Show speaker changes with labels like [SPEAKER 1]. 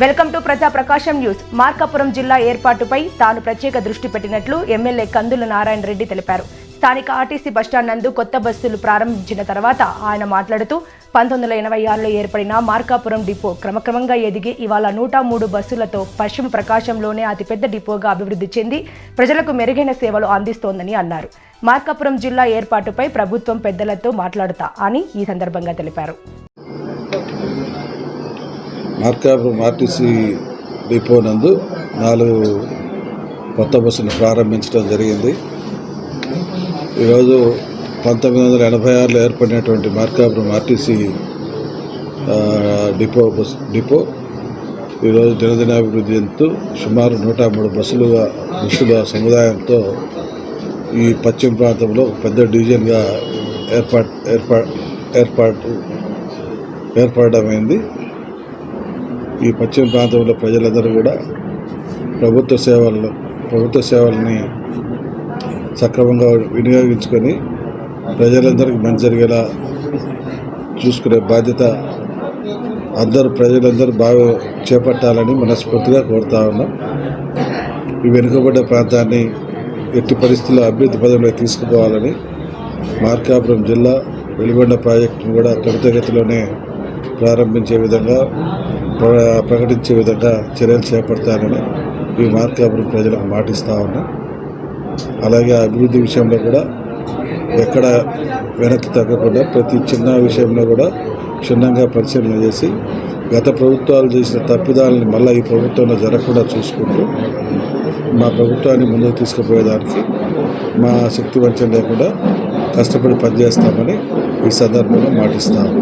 [SPEAKER 1] Welcome to ప్రజా ప్రకాశం news. Markapuram జిల్లా ఏర్పాటుపై తాను ప్రత్యేక దృష్టి పెట్టినట్లు ఎమ్మెల్యే కందుల నారాయణ రెడ్డి తెలిపారు. స్థానిక ఆర్టీసీ బస్టాండ్ నందు కొత్త బస్సులు ప్రారంభించిన తర్వాత ఆయన మాట్లాడుతూ పంతొమ్మిది వందల ఎనభై ఆరులో ఏర్పడిన మార్కాపురం డిపో క్రమక్రమంగా ఎదిగి ఇవాళ నూట మూడు బస్సులతో పశ్చిమ ప్రకాశంలోనే అతిపెద్ద డిపోగా అభివృద్ధి చెంది ప్రజలకు మెరుగైన సేవలు అందిస్తోందని అన్నారు. మార్కాపురం జిల్లా ఏర్పాటుపై ప్రభుత్వం పెద్దలతో మాట్లాడుతా అని ఈ సందర్భంగా తెలిపారు.
[SPEAKER 2] మార్కాపురం ఆర్టీసీ డిపో నందు నాలుగు కొత్త బస్సులు ప్రారంభించడం జరిగింది. ఈరోజు పంతొమ్మిది వందల ఎనభై ఆరులో ఏర్పడినటువంటి Markapuram RTC depot bus depot ఈరోజు దినదినాభివృద్ధి చెందుతూ సుమారు నూట మూడు బస్సులుగా బస్సుల సముదాయంతో ఈ పశ్చిమ ప్రాంతంలో పెద్ద డివిజన్గా ఏర్పాటు ఏర్పా ఏర్పాటు ఏర్పడమైంది. ఈ పశ్చిమ ప్రాంతంలో ప్రజలందరూ కూడా ప్రభుత్వ సేవలను ప్రభుత్వ సేవల్ని సక్రమంగా వినియోగించుకొని ప్రజలందరికీ మంచి జరిగేలా చూసుకునే బాధ్యత అందరూ ప్రజలందరూ బాగా చేపట్టాలని మనస్ఫూర్తిగా కోరుతా ఉన్నాం. ఈ వెనుకబడ్డ ప్రాంతాన్ని ఎట్టి పరిస్థితుల్లో అభివృద్ధి పదంలో తీసుకుపోవాలని మార్కాపురం జిల్లా వెలుగొండ ప్రాజెక్టును కూడా త్వరితగతిలోనే ప్రారంభించే విధంగా ప్రకటించే విధంగా చర్యలు చేపడతానని ఈ మార్కాపురం ప్రజలకు మాటిస్తా ఉన్నా అలాగే అభివృద్ధి విషయంలో కూడా ఎక్కడ వెనక్కి తగ్గకుండా ప్రతి చిన్న విషయంలో కూడా క్షుణ్ణంగా పరిశీలన చేసి గత ప్రభుత్వాలు చేసిన తప్పిదాలని మళ్ళీ ఈ ప్రభుత్వంలో జరగకుండా చూసుకుంటూ మా ప్రభుత్వాన్ని ముందుకు తీసుకుపోయేదానికి మా శక్తి వంచన లేకుండా కష్టపడి పనిచేస్తామని ఈ సందర్భంగా మాటిస్తాము